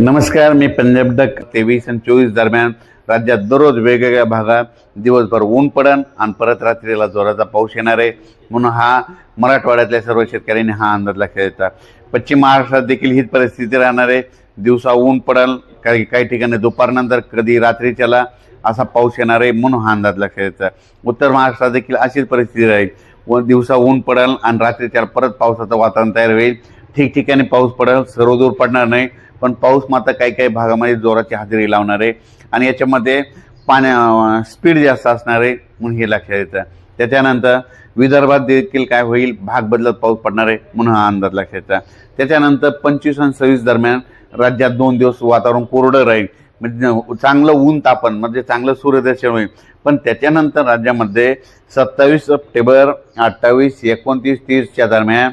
नमस्कार मी पंजाब डक तेवीस आणि चोवीस दरम्यान राज्यात दररोज वेगवेगळ्या भागात दिवसभर ऊन पडन आणि परत रात्रीला जोराचा पाऊस येणार आहे. म्हणून हा मराठवाड्यातल्या सर्व शेतकऱ्यांनी हा अंदाज लक्षात येतात पश्चिम महाराष्ट्रात देखील हीच परिस्थिती राहणार आहे. दिवसा ऊन पडल काही काही ठिकाणी दुपारनंतर कधी रात्रीच्याला असा पाऊस येणार आहे म्हणून हा अंदाज लक्षात येतात उत्तर महाराष्ट्रात देखील अशीच परिस्थिती राहील. व दिवसा ऊन पडल आणि रात्रीच्या परत पावसाचं वातावरण तयार होईल. ठिकठिकाणी पाऊस पडेल सर्वदूर पडणार नाही. पण पाऊस मात्र काही काही भागामध्ये जोराची हजेरी लावणार आहे आणि याच्यामध्ये पाण्या स्पीड जास्त असणार आहे म्हणून हे लक्षात येतं. त्याच्यानंतर विदर्भात देखील काय होईल? भाग बदलत पाऊस पडणार आहे म्हणून हा अंदाज लक्षात येतं. त्याच्यानंतर पंचवीस आणि सव्वीस दरम्यान राज्यात दोन दिवस वातावरण कोरडं राहील. म्हणजे चांगलं ऊन तापन म्हणजे चांगलं सूर्यदर्शन होईल. पण त्याच्यानंतर राज्यामध्ये सत्तावीस सप्टेंबर अठ्ठावीस एकोणतीस तीसच्या दरम्यान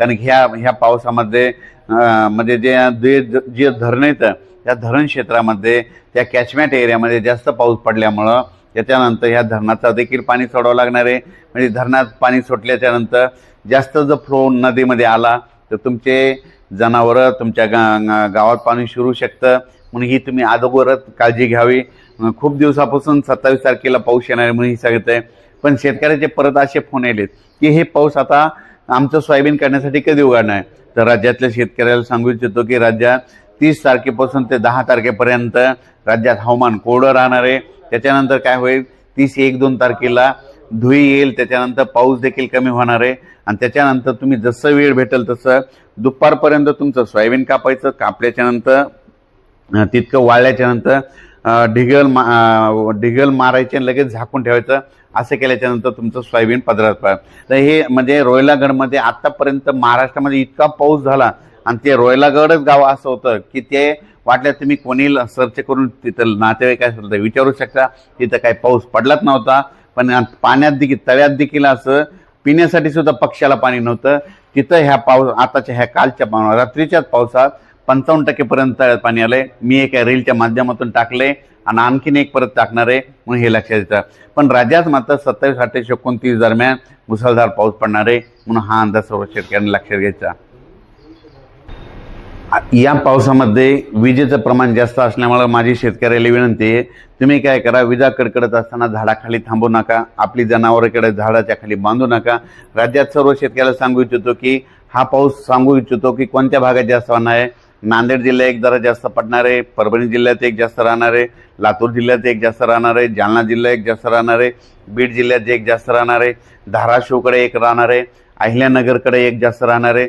कारण ह्या ह्या पावसामध्ये म्हणजे जे जे जे धरणं येतं त्या धरण क्षेत्रामध्ये त्या कॅचमेंट एरियामध्ये जास्त पाऊस पडल्यामुळं त्याच्यानंतर ह्या धरणाचा देखील पाणी सोडावं लागणार आहे. म्हणजे धरणात पाणी सोडल्याच्यानंतर जास्त जर फ्लो नदीमध्ये आला तर तुमचे जनावरं तुमच्या गा गावात पाणी शिरू शकतं. म्हणून ही तुम्ही अगोदरच काळजी घ्यावी. खूप दिवसापासून सत्तावीस तारखेला पाऊस येणार आहे म्हणून ही सांगत पण शेतकऱ्याचे परत असे फोन येलेत की हे पाऊस आता आमचं सोयाबीन काढण्यासाठी कधी उघडणार आहे तर राज्यातल्या शेतकऱ्याला सांगू इच्छितो की राज्यात तीस तारखेपासून ते दहा तारखेपर्यंत राज्यात हवामान कोरडं राहणार आहे. त्याच्यानंतर काय होईल? तीस एक दोन तारखेला धुई येईल. त्याच्यानंतर पाऊस देखील कमी होणार आहे. आणि त्याच्यानंतर तुम्ही जसं वेळ भेटेल तसं दुपारपर्यंत तुमचं सोयाबीन कापायचं. कापल्याच्यानंतर तितकं वाळल्याच्यानंतर ढिगल मा ढिगल मारायचे आणि लगेच झाकून ठेवायचं. असं केल्याच्यानंतर तुमचं सोयाबीन पदरात पाड तर हे म्हणजे रोयलागडमध्ये आत्तापर्यंत महाराष्ट्रामध्ये इतका पाऊस झाला आणि ते रोयलागडच गाव असं होतं की ते वाटलं तुम्ही कोणी सर्च करून तिथं नातेवाईक काय असेल तर विचारू शकता. तिथं काही पाऊस पडलाच नव्हता. पण पाण्यात देखील तळ्यात देखील असं पिण्यासाठी सुद्धा पक्षाला पाणी नव्हतं. तिथं ह्या पाऊस आताच्या ह्या कालच्या रात्रीच्याच पावसात पंचावन्न टक्केपर्यंत पाणी आलंय. मी एका रीलच्या माध्यमातून टाकले आणि आणखीन एक परत टाकणार आहे म्हणून हे लक्षात येतं. पण राज्यात मात्र सत्तावीस अठ्ठावीस एकोणतीस दरम्यान मुसळधार पाऊस पडणार आहे म्हणून हा अंदाज सर्व शेतकऱ्यांनी लक्षात घ्यायचा. या पावसामध्ये विजेचं प्रमाण जास्त असल्यामुळे माझी शेतकऱ्याला विनंती आहे तुम्ही काय करा विजा कडकडत असताना झाडाखाली थांबू नका आपली जनावरांकडे झाडाच्या खाली बांधू नका. राज्यात सर्व शेतकऱ्याला सांगू इच्छितो की हा पाऊस सांगू इच्छितो की कोणत्या भागात जास्त होणार आहे? नांदेड जिल्हा एक जरा जास्त पडणार आहे परभणी जिल्ह्यात एक जास्त राहणार आहे लातूर जिल्ह्यात एक जास्त राहणार आहे जालना जिल्हा एक जास्त राहणार आहे बीड जिल्ह्यात एक जास्त राहणार आहे धाराशिवकडे एक राहणार आहे अहिल्यानगरकडे एक जास्त राहणार आहे.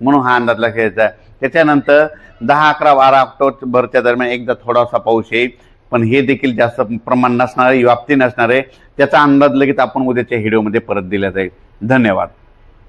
म्हणून हा अंदाज खेळायचा आहे. त्याच्यानंतर दहा अकरा बारा ऑक्टोबरच्या दरम्यान एकदा थोडासा पाऊस येईल. पण हे देखील जास्त प्रमाण नसणार आहे व्याप्ती नसणार आहे त्याचा अंदाज लगेच आपण उद्याच्या व्हिडिओमध्ये परत दिला जाईल. धन्यवाद.